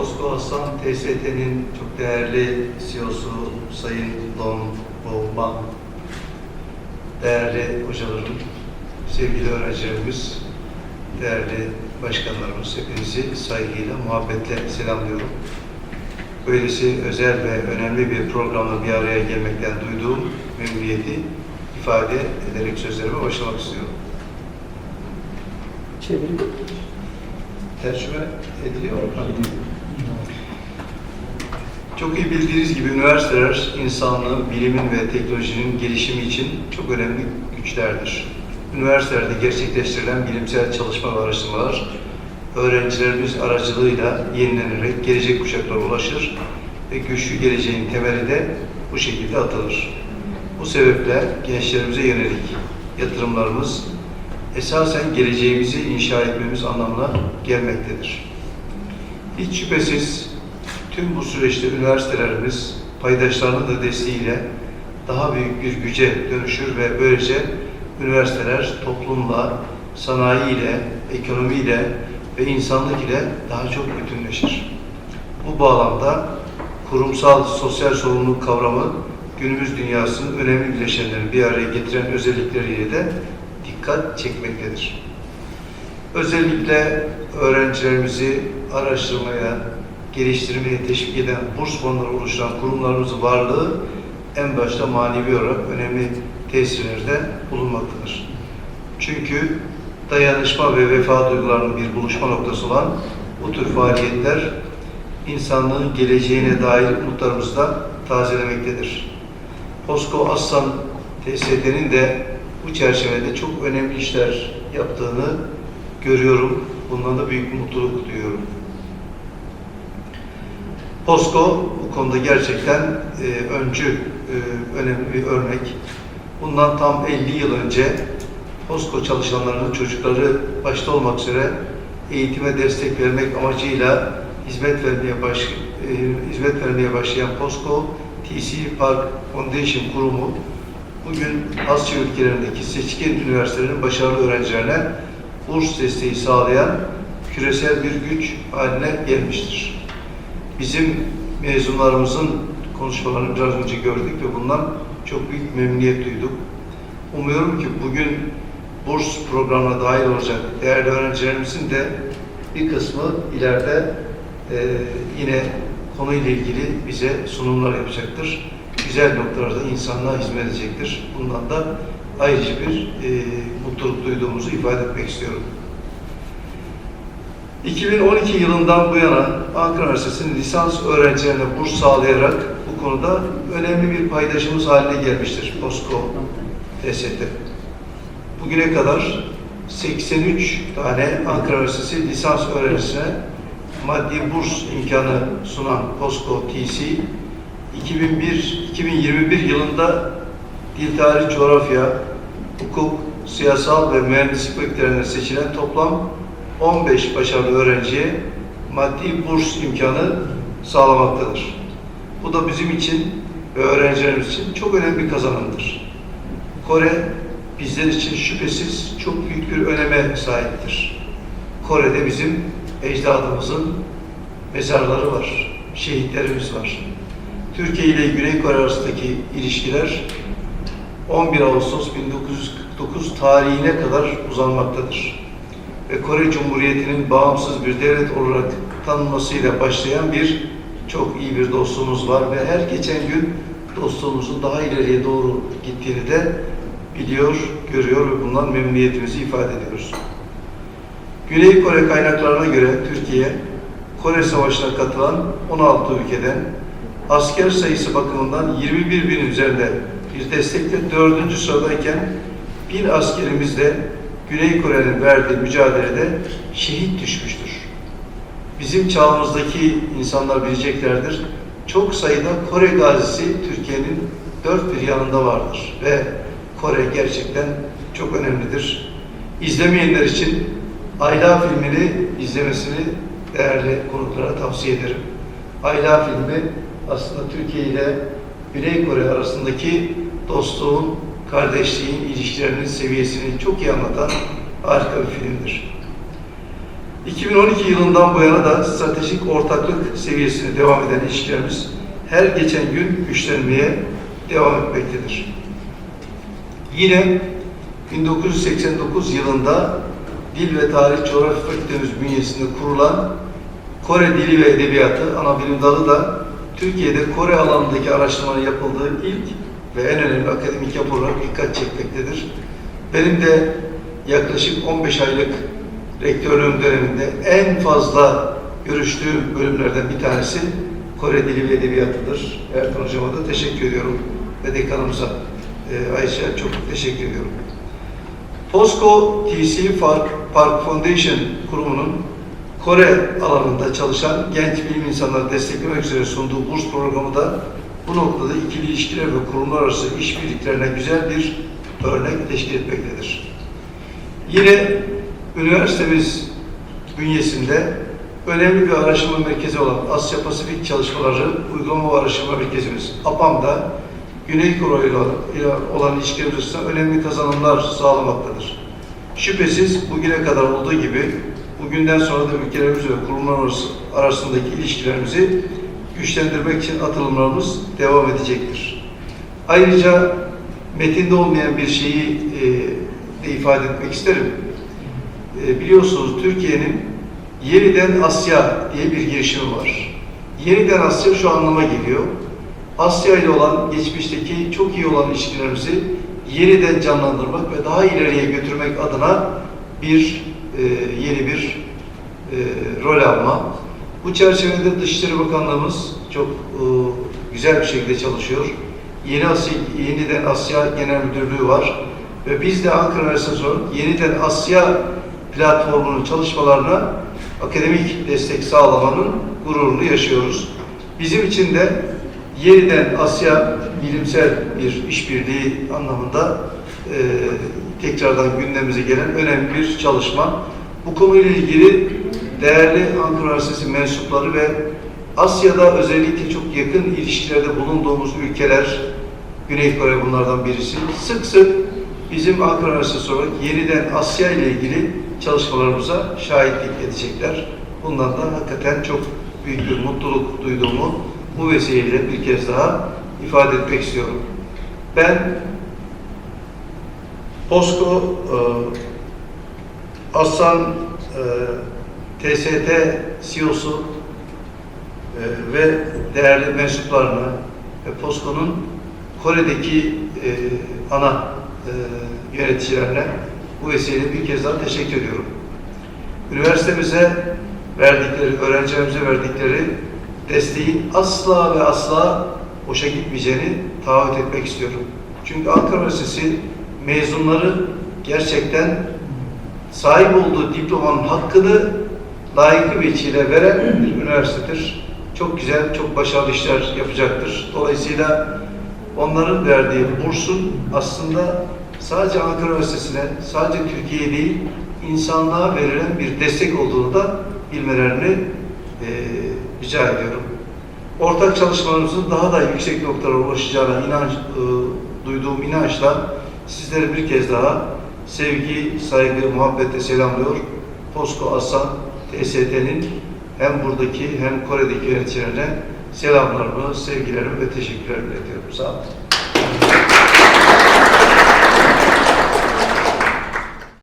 Posko Hasan TST'nin çok değerli CEO'su Sayın Don Boğma, değerli hocalarım, sevgili öğrencilerimiz, değerli başkanlarımız hepinizi saygıyla, muhabbetle selamlıyorum. Böylesi özel ve önemli bir programla bir araya gelmekten duyduğum memnuniyeti ifade ederek sözlerime başlamak istiyorum. Çeviri. Tercüme ediliyor mu? Çok iyi bildiğiniz gibi üniversiteler insanlığın, bilimin ve teknolojinin gelişimi için çok önemli güçlerdir. Üniversitelerde gerçekleştirilen bilimsel çalışma ve araştırmalar öğrencilerimiz aracılığıyla yenilenerek gelecek kuşaklara ulaşır ve güçlü geleceğin temeli de bu şekilde atılır. Bu sebeple gençlerimize yönelik yatırımlarımız esasen geleceğimizi inşa etmemiz anlamına gelmektedir. Hiç şüphesiz tüm bu süreçte üniversitelerimiz paydaşlarının da desteğiyle daha büyük bir güce dönüşür ve böylece üniversiteler toplumla, sanayiyle, ekonomiyle ve insanlık ile daha çok bütünleşir. Bu bağlamda kurumsal sosyal sorumluluk kavramı günümüz dünyasının önemli bileşenlerini bir araya getiren özellikleriyle de dikkat çekmektedir. Özellikle öğrencilerimizi araştırmaya, geliştirmeye teşvik eden burs fonları oluşturan kurumlarımızın varlığı en başta manevi olarak önemli tesirlerde bulunmaktadır. Çünkü dayanışma ve vefa duygularının bir buluşma noktası olan bu tür faaliyetler insanlığın geleceğine dair umutlarımızı da tazelemektedir. Posko Aslan TSD'nin de bu çerçevede çok önemli işler yaptığını görüyorum. Bundan da büyük mutluluk duyuyorum. POSCO bu konuda gerçekten e, öncü, e, önemli bir örnek. Bundan tam 50 yıl önce POSCO çalışanlarının çocukları başta olmak üzere eğitime destek vermek amacıyla hizmet vermeye baş, e, hizmet vermeye başlayan POSCO TC Park Foundation kurumu bugün Asya ülkelerindeki seçkin üniversitelerin başarılı öğrencilerine burs desteği sağlayan küresel bir güç haline gelmiştir. Bizim mezunlarımızın konuşmalarını biraz önce gördük ve bundan çok büyük memnuniyet duyduk. Umuyorum ki bugün burs programına dahil olacak değerli öğrencilerimizin de bir kısmı ileride e, yine konuyla ilgili bize sunumlar yapacaktır. Güzel noktalarda insanlığa hizmet edecektir. Bundan da ayrıca bir e, mutluluk duyduğumuzu ifade etmek istiyorum. 2012 yılından bu yana Ankara Üniversitesi'nin lisans öğrencilerine burs sağlayarak bu konuda önemli bir paydaşımız haline gelmiştir POSCO TST. Bugüne kadar 83 tane Ankara Üniversitesi lisans öğrencisine maddi burs imkanı sunan POSCO TC 2001-2021 yılında dil tarih, coğrafya, hukuk, siyasal ve mühendislik fakültelerine seçilen toplam 15 başarılı öğrenciye maddi burs imkanı sağlamaktadır. Bu da bizim için ve öğrencilerimiz için çok önemli bir kazanımdır. Kore bizler için şüphesiz çok büyük bir öneme sahiptir. Kore'de bizim ecdadımızın mezarları var, şehitlerimiz var. Türkiye ile Güney Kore arasındaki ilişkiler 11 Ağustos 1949 tarihine kadar uzanmaktadır. Ve Kore Cumhuriyeti'nin bağımsız bir devlet olarak tanınmasıyla başlayan bir çok iyi bir dostluğumuz var ve her geçen gün dostluğumuzun daha ileriye doğru gittiğini de biliyor, görüyor ve bundan memnuniyetimizi ifade ediyoruz. Güney Kore kaynaklarına göre Türkiye, Kore Savaşı'na katılan 16 ülkeden asker sayısı bakımından 21 bin üzerinde bir destekle dördüncü sıradayken bir askerimiz de Güney Kore'nin verdiği mücadelede şehit düşmüştür. Bizim çağımızdaki insanlar bileceklerdir. Çok sayıda Kore gazisi Türkiye'nin dört bir yanında vardır ve Kore gerçekten çok önemlidir. İzlemeyenler için Ayla filmini izlemesini değerli konuklara tavsiye ederim. Ayla filmi aslında Türkiye ile Güney Kore arasındaki dostluğun, kardeşliğin, ilişkilerinin seviyesini çok iyi anlatan harika bir filmdir. 2012 yılından bu yana da stratejik ortaklık seviyesine devam eden ilişkilerimiz her geçen gün güçlenmeye devam etmektedir. Yine 1989 yılında Dil ve Tarih Coğrafya Fakültemiz bünyesinde kurulan Kore Dili ve Edebiyatı ana bilim dalı da Türkiye'de Kore alanındaki araştırmanın yapıldığı ilk ve en önemli akademik yapı olarak dikkat çekmektedir. Benim de yaklaşık 15 aylık rektörlüğüm döneminde en fazla görüştüğüm bölümlerden bir tanesi Kore Dili ve Edebiyatı'dır. Erkan Hocama da teşekkür ediyorum ve dekanımıza e, Ayşe çok teşekkür ediyorum. POSCO TC Park, Park Foundation kurumunun Kore alanında çalışan genç bilim insanları desteklemek üzere sunduğu burs programı da bu noktada ikili ilişkiler ve kurumlar arası işbirliklerine güzel bir örnek teşkil etmektedir. Yine üniversitemiz bünyesinde önemli bir araştırma merkezi olan Asya Pasifik Çalışmaları Uygulama Araştırma Merkezimiz APAM'da Güney Kore ile olan ilişkilerimiz açısından önemli kazanımlar sağlamaktadır. Şüphesiz bugüne kadar olduğu gibi bugünden sonra da ülkelerimiz ve kurumlar arası- arasındaki ilişkilerimizi güçlendirmek için atılımlarımız devam edecektir. Ayrıca metinde olmayan bir şeyi e, de ifade etmek isterim. E, biliyorsunuz Türkiye'nin yeniden Asya diye bir girişimi var. Yeniden Asya şu anlama geliyor. Asya ile olan, geçmişteki çok iyi olan ilişkilerimizi yeniden canlandırmak ve daha ileriye götürmek adına bir e, yeni bir e, rol alma. Bu çerçevede Dışişleri Bakanlığımız çok e, güzel bir şekilde çalışıyor. Yeni Asya, yeniden Asya Genel Müdürlüğü var ve biz de Ankara Üniversitesi yeniden Asya platformunun çalışmalarına akademik destek sağlamanın gururunu yaşıyoruz. Bizim için de yeniden Asya bilimsel bir işbirliği anlamında e, tekrardan gündemimize gelen önemli bir çalışma. Bu konuyla ilgili değerli Ankara Üniversitesi mensupları ve Asya'da özellikle çok yakın ilişkilerde bulunduğumuz ülkeler, Güney Kore bunlardan birisi, sık sık bizim Ankara Üniversitesi olarak yeniden Asya ile ilgili çalışmalarımıza şahitlik edecekler. Bundan da hakikaten çok büyük bir mutluluk duyduğumu bu vesileyle bir kez daha ifade etmek istiyorum. Ben POSCO e, Aslan e, TST CEO'su e, ve değerli mensuplarına ve POSCO'nun Kore'deki e, ana e, yöneticilerine bu vesileyle bir kez daha teşekkür ediyorum. Üniversitemize verdikleri, öğrencilerimize verdikleri desteğin asla ve asla boşa gitmeyeceğini taahhüt etmek istiyorum. Çünkü Ankara Üniversitesi mezunları gerçekten sahip olduğu diplomanın hakkını layıklı biçimiyle veren bir üniversitedir. Çok güzel, çok başarılı işler yapacaktır. Dolayısıyla onların verdiği bursun aslında sadece Ankara Üniversitesi'ne, sadece Türkiye'ye değil, insanlığa verilen bir destek olduğunu da bilmelerini eee rica ediyorum. Ortak çalışmalarımızın daha da yüksek noktalara ulaşacağına inanç, e, duyduğum inançla sizleri bir kez daha sevgi, saygı, muhabbetle selamlıyor. Posko Aslan TST'nin hem buradaki hem Kore'deki yöneticilerine selamlarımı, sevgilerimi ve teşekkürlerimi iletiyorum. Sağ olun.